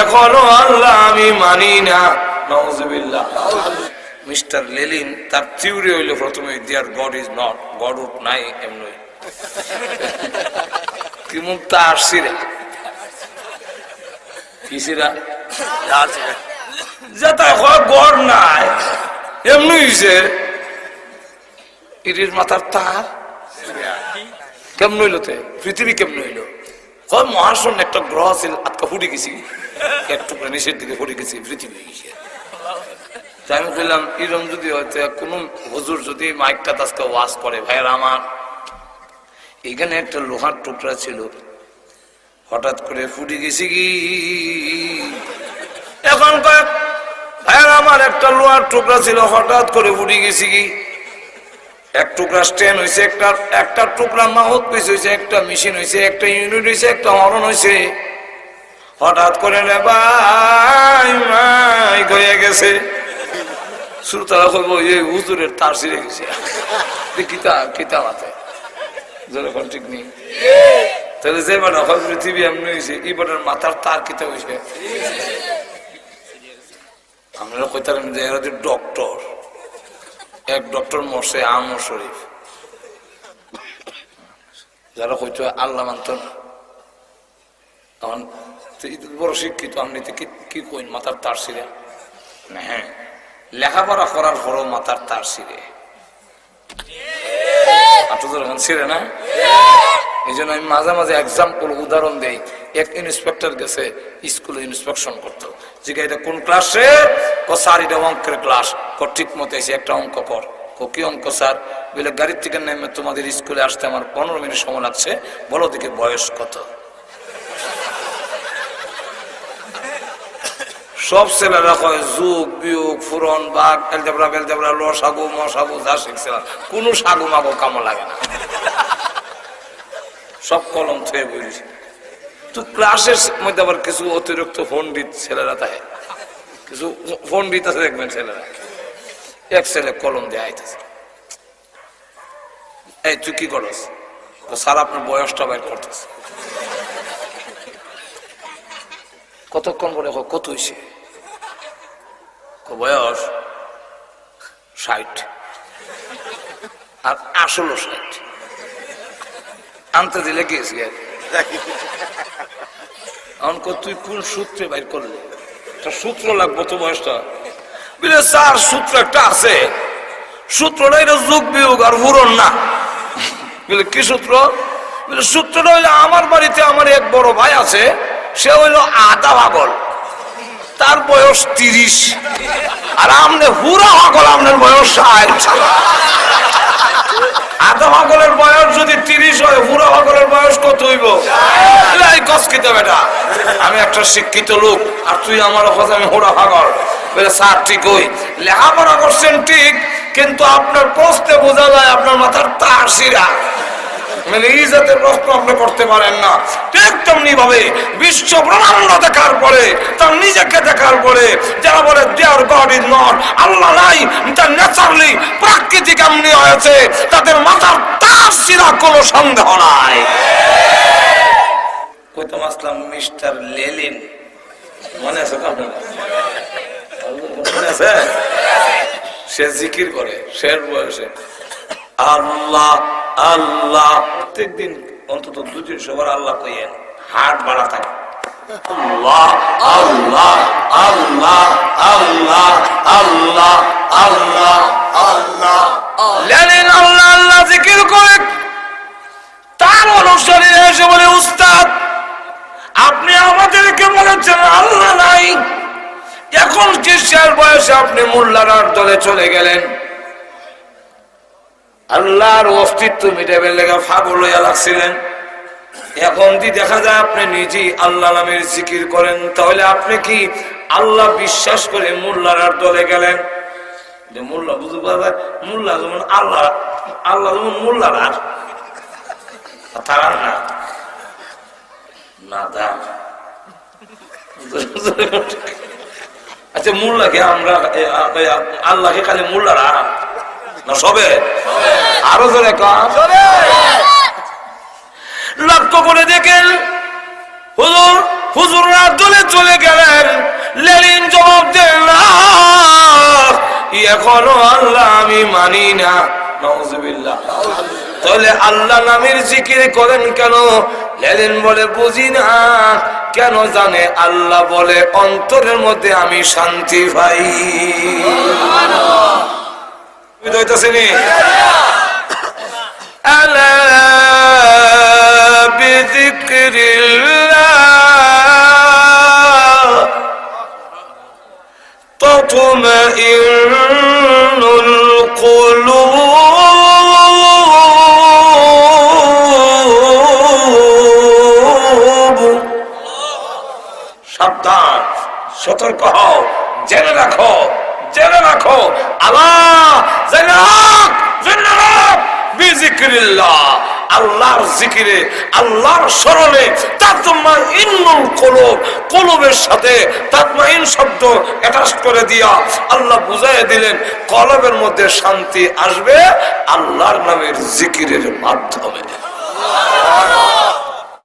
এখনও আল্লাহ আমি মানি না। মিস্টার লেলিন, তার থিওরি হইল প্রথমে গড ইজ নট গড উঠ নাই কি মুখ তা আসছিরা কিসিরা যেটা হয় গড় নাই। এমনি হইছে। ইটির মাথার তার? কেমন হইল তে? পৃথিবী কেমন হইল? হয় মহাশূন্য একটা গ্রহ ছিল আজকে ফুটে গেছি। একটু নিচের দিকে ফুটে গেছি পৃথিবী গেছে। আমি বললাম এরম যদি হয়তো কোন হুজুর যদি মাইকটা আজকে ওয়াশ করে, ভাইয়ের আমার? এখানে একটা লোহার টুকরা ছিল। হঠাৎ করে ফুটে গেছি কি? এখন কয়েক ভাইয়ের আমার একটা লোহার টুকরা ছিল, হঠাৎ করে ফুটে গেছি কি? এক টুকরা স্ট্যান্ড হয়েছে একটা একটা টুকরা মাহত পিস হয়েছে একটা মেশিন হয়েছে একটা ইউনিট হয়েছে একটা হরণ হয়েছে হঠাৎ করে রে ভাই মাই হয়ে গেছে। শ্রোতারা বলব এই হুজুরের তার ছিঁড়ে গেছে। কিতা কিতা মাথায় যখন ঠিক নেই। তাহলে যে মানে হয়, পৃথিবী এমনি হয়েছে এই বাটার মাথার তার কিতা হয়েছে আমরা কইতাম যে এরা যে ডক্টর এক ডক্টর মরছে আমর শরীফ। যারা হয়তো আল্লাহ মানত না। তখন বড় শিক্ষিত আপনি তো কি- কইন, মাথার তার ছিঁড়ে। না হ্যাঁ লেখাপড়া করার পরও মাথার তার ছিঁড়ে। আপনাদের এখন ছিঁড়ে না? এই জন্য আমি মাঝে মাঝে এক্সাম্পল উদাহরণ দেই। এক ইন্সপেক্টর গেছে স্কুলে ইন্সপেকশন করতো। জিজ্ঞা এটা কোন ক্লাসে ক, স্যার, এটা অঙ্কের ক্লাস ক, ঠিক মতো এসে একটা অঙ্ক কর। ক অঙ্ক, স্যার? বলে, গাড়ির থেকে নেমে তোমাদের স্কুলে আসতে আমার পনেরো মিনিট সময় লাগছে। বলো দিকে বয়স কত? সব ছেলেরা কয়, যুগ, বিয়োগ ফুরন বাঘ, এলজেবরা, বেলজেবরা, ল, সাগু, ম, সাগু, যা শিখছে কোনো সাগু, মাগো কামো লাগে না। সব কলম থয়ে বইছে তো ক্লাসের মধ্যে আবার কিছু অতিরিক্ত পণ্ডিত ছেলেরা থাকে কিছু পণ্ডিত আছে দেখবেন ছেলেরা। এক ছেলে কলম দিয়ে আইতেছে। এই, তুই কি করস? স্যার আপনার বয়সটা বাইর করতেছে। কতক্ষণ পরে কত হয়েছে বয়স ষাট। আর আসলো ষাট। আনতে দিলে এখন কই, তুই কোন সূত্রে বাইর করলি? একটা সূত্র লাগবো তো বয়সটা। বুঝলে স্যার সূত্র একটা আছে। সূত্রটা এটা যোগ বিয়োগ আর হুরন না। বলে কি সূত্র? সূত্রটা হইল আমার বাড়িতে আমার এক বড় ভাই আছে সে হইল আদা পাগল। তার বয়স তিরিশ। আর আমনে হুরা পাগল আপনার বয়স ষাট। আধা পাগলের বয়স যদি তিরিশ হয়, বুড়ো পাগলের বয়স কত হইব? আমি একটা শিক্ষিত লোক, আর তুই আমার কথা আমি পাগল। বলে, স্যার, ঠিক ওই। লেখাপড়া করছেন ঠিক, কিন্তু আপনার প্রশ্নে বোঝা যায় আপনার মাথার তার শিরা মানে এই জাতের প্রশ্ন আপনি করতে পারেন না। তেমনি ভাবে বিশ্ব ব্রহ্মাণ্ড দেখার পরে, তার নিজেকে দেখার পরে, যারা বলে there god is not Allah নাই তার ন্যাচারালি প্রাকৃতিক এমনি হয়েছে, তাদের মাথার তার শিরা কোনো সন্দেহ নাই। আসলাম মিস্টার লেলিন। মনে আছে মনে আছে? সে জিকির করে শের বয়সে। আল্লাহ আল্লাহ, প্রত্যেকদিন অন্তত দুদিন সবার আল্লাহ কইয়েন। হাট বাড়া থাকে আল্লাহ আল্লাহ আল্লাহ আল্লাহ আল্লাহ আল্লাহ আল্লাহ। করে তার অনুসারী এসে বলে, উস্তাদ, আপনি আমাদেরকে বলেছেন, আল্লাহ নাই। এখন শেষ বয়সে আপনি মোল্লার দলে চলে গেলেন? আল্লাহর অস্তিত্ব মিটাবেন লেগে ফাগল হইয়া লাগছিলেন। এখন দি দেখা যায় আপনি নিজেই আল্লাহ নামের জিকির করেন। তাহলে আপনি কি আল্লাহ বিশ্বাস করে মোল্লার দলে গেলেন? যে মোল্লা বুঝতে পারা যায় মোল্লা যেমন আল্লাহ আল্লাহ যেমন মোল্লার আর। না না। দা আচ্ছা মোল্লাকে আমরা আল্লাহকে খালি মোল্লারা না সবে? আরও জোরে কাজ লক্ষ্য করে দেখেন। হুজুর হুজুররা দলে চলে গেলেন। লেলিন জবাব দেন না এখনও আল্লাহ আমি মানি না। তাহলে আল্লাহ নামের জিকির করেন কেন? লেলিন বলে বুঝি না। কেন জানে? আল্লাহ বলে অন্তরের মধ্যে আমি শান্তি পাই। বুঝতে হইতেছিনি আল্লাহ। بذكر الله تطمئن القلوب সাবধান সতর্ক হও জেনে রাখো জেনে রাখো আল্লাহ জেনে রাখ জেনে রাখ বিজিক্রিল্লাহ আল্লাহর জিকিরে, আল্লাহর স্মরণে তাতমা ইন্নুল কলব, কলবের সাথে তাতমা ইন শব্দ অ্যাটাচ করে দিয়া আল্লাহ বুঝাই দিলেন, কলবের মধ্যে শান্তি আসবে আল্লাহর নামের জিকিরের মাধ্যমে।